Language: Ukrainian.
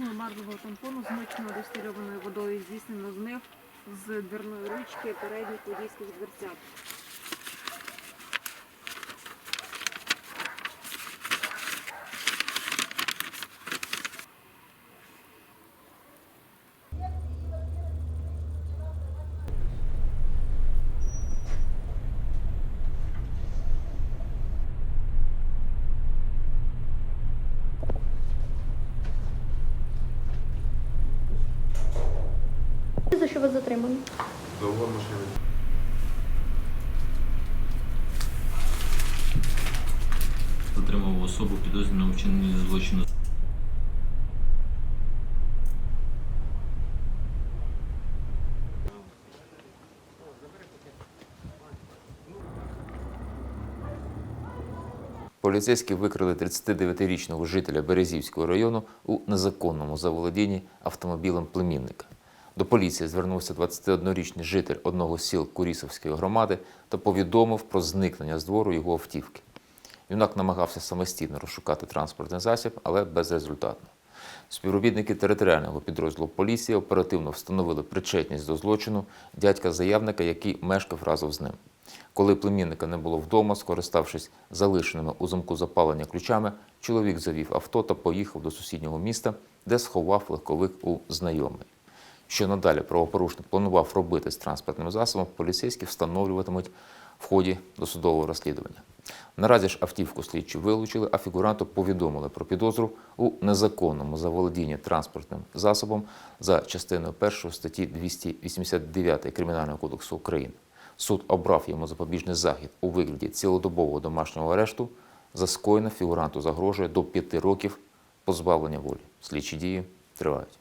марливого тампону, змоченого дистильованою водою, здійснено змив з дверної ручки передніх водійських дверцят. Що вас затримано? Довго машини. затримав особу підозрювану у вчиненні злочину. Поліцейські викрили 39-річного жителя Березівського району у незаконному заволодінні автомобілем племінника. До поліції звернувся 21-річний житель одного з сіл Курісовської громади та повідомив про зникнення з двору його автівки. Юнак намагався самостійно розшукати транспортний засіб, але безрезультатно. Співробітники територіального підрозділу поліції оперативно встановили причетність до злочину дядька заявника, який мешкав разом з ним. Коли племінника не було вдома, скориставшись залишеними у замку запалення ключами, чоловік завів авто та поїхав до сусіднього міста, де сховав легковик у знайомий. Що надалі правопорушник планував робити з транспортним засобом, поліцейські встановлюватимуть в ході досудового розслідування. Наразі ж автівку слідчі вилучили, а фігуранту повідомили про підозру у незаконному заволодінні транспортним засобом за частиною 1 статті 289 Кримінального кодексу України. Суд обрав йому запобіжний захід у вигляді цілодобового домашнього арешту. За скоєне фігуранту загрожує до 5 років позбавлення волі. Слідчі дії тривають.